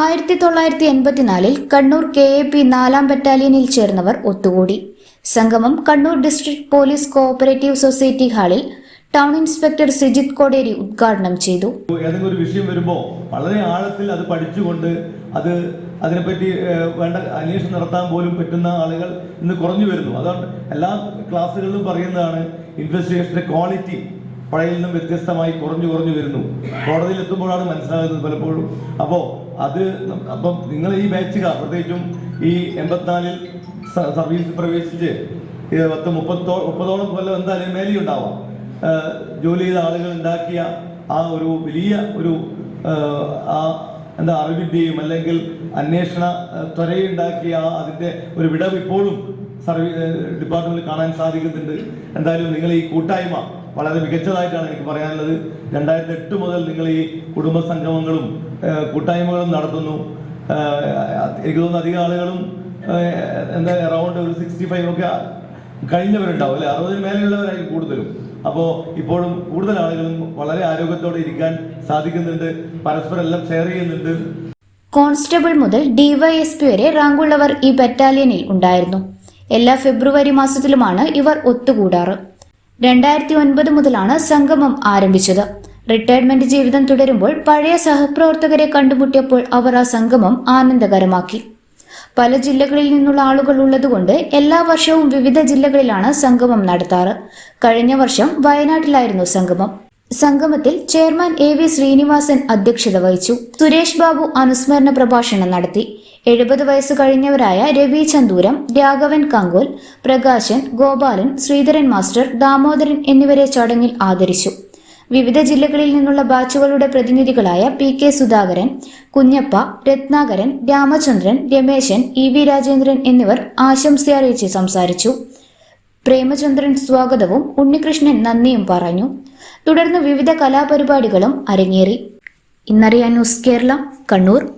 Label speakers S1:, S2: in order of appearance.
S1: ആയിരത്തി തൊള്ളായിരത്തി എൺപത്തിനാലിൽ കണ്ണൂർ കെ എ പി നാലാം ബറ്റാലിയനിൽ ചേർന്നവർ ഒത്തുകൂടി. സംഗമം Kannur district police cooperative society ഹാളിൽ ടൗൺ ഇൻസ്പെക്ടർ സിജിത് കോടേരി ഉദ്ഘാടനം ചെയ്തു.
S2: ഏതെങ്കിലും ഒരു വിഷയം വരുമ്പോൾ വളരെ ആഴത്തിൽ അത് പഠിച്ചുകൊണ്ട് അത് അതിനെപ്പറ്റി വേണ്ട അന്വേഷണം നടത്താൻ പോലും പറ്റുന്ന ആളുകൾ ഇന്ന് കുറഞ്ഞു വരുന്നു. അതുകൊണ്ട് എല്ലാ ക്ലാസ്സുകളിലും പറയുന്നതാണ് ഇൻവെസ്റ്റിഗേഷന്റെ ക്വാളിറ്റി പഴയിൽ നിന്നും വ്യത്യസ്തമായി കുറഞ്ഞു കുറഞ്ഞു വരുന്നു. കോടതിയിൽ എത്തുമ്പോഴാണ് മനസ്സിലാകുന്നത് പലപ്പോഴും. അപ്പോൾ അത് അപ്പം നിങ്ങൾ ഈ ബാച്ചുകാർ പ്രത്യേകിച്ചും ഈ എൺപത്തിനാലിൽ സർവീസിൽ പ്രവേശിച്ച് പത്ത് മുപ്പത്തോ മുപ്പതോളം കൊല്ലം എന്തായാലും മേലെയുണ്ടാവാം. ജോലി ചെയ്ത ആളുകൾ ഉണ്ടാക്കിയ ആ ഒരു വലിയ ഒരു ആ എന്താ അറിവിദ്യയും അല്ലെങ്കിൽ അന്വേഷണ ത്വരയുണ്ടാക്കിയ ആ അതിന്റെ ഒരു വിടവ് ഇപ്പോഴും സർവീസ് ഡിപ്പാർട്ട്മെന്റിൽ കാണാൻ സാധിക്കുന്നുണ്ട്. എന്തായാലും നിങ്ങൾ ഈ കൂട്ടായ്മ വളരെ മികച്ചതായിട്ടാണ് എനിക്ക് പറയാനുള്ളത്. രണ്ടായിരത്തി എട്ട് മുതൽ നിങ്ങൾ ഈ കുടുംബ സംഗമങ്ങളും കൂട്ടായ്മകളും നടത്തുന്നു. എനിക്ക് തോന്നുന്നു അധികം ആളുകളും എന്താ അറൗണ്ട് ഒരു സിക്സ്റ്റി ഫൈവ് ഒക്കെ കഴിഞ്ഞവരുണ്ടാവും അല്ലെ? അറുപതിന് മേലെയുള്ളവരായിരിക്കും കൂടുതലും. അപ്പോൾ ഇപ്പോഴും കൂടുതൽ ആളുകളും വളരെ ആരോഗ്യത്തോടെ ഇരിക്കാൻ സാധിക്കുന്നുണ്ട്. പരസ്പരം എല്ലാം ഷെയർ ചെയ്യുന്നുണ്ട്.
S1: കോൺസ്റ്റബിൾ മുതൽ ഡിവൈഎസ്പി വരെ റാങ്കുള്ളവർ ഈ ബറ്റാലിയനിൽ ഉണ്ടായിരുന്നു. എല്ലാ ഫെബ്രുവരി മാസത്തിലുമാണ് ഇവർ ഒത്തുകൂടാറ്. രണ്ടായിരത്തി ഒൻപത് മുതലാണ് സംഗമം ആരംഭിച്ചത്. റിട്ടയർമെന്റ് ജീവിതം തുടരുമ്പോൾ പഴയ സഹപ്രവർത്തകരെ കണ്ടുമുട്ടിയപ്പോൾ അവർ ആ സംഗമം ആനന്ദകരമാക്കി. പല ജില്ലകളിൽ നിന്നുള്ള ആളുകൾ ഉള്ളതുകൊണ്ട് എല്ലാ വർഷവും വിവിധ ജില്ലകളിലാണ് സംഗമം നടത്താറ്. കഴിഞ്ഞ വർഷം വയനാട്ടിലായിരുന്നു സംഗമം. സംഗമത്തിൽ ചെയർമാൻ എ വി ശ്രീനിവാസൻ അധ്യക്ഷത വഹിച്ചു. സുരേഷ് ബാബു അനുസ്മരണ പ്രഭാഷണം നടത്തി. എഴുപത് വയസ്സ് കഴിഞ്ഞവരായ രവി ചന്ദൂരം രാഘവൻ കങ്കോൽ പ്രകാശൻ ഗോപാലൻ ശ്രീധരൻ മാസ്റ്റർ ദാമോദരൻ എന്നിവരെ ചടങ്ങിൽ ആദരിച്ചു. വിവിധ ജില്ലകളിൽ നിന്നുള്ള ബാച്ചുകളുടെ പ്രതിനിധികളായ P K Sudhakaran Kunhappa Ratnakaran Ramachandran Rameshan E V Rajendran എന്നിവർ ആശംസയറിയിച്ച് സംസാരിച്ചു. പ്രേമചന്ദ്രൻ സ്വാഗതവും ഉണ്ണികൃഷ്ണൻ നന്ദിയും പറഞ്ഞു. തുടർന്ന് വിവിധ കലാപരിപാടികളും അരങ്ങേറി. ഇന്നറിയാൻ ന്യൂസ് കേരള കണ്ണൂർ.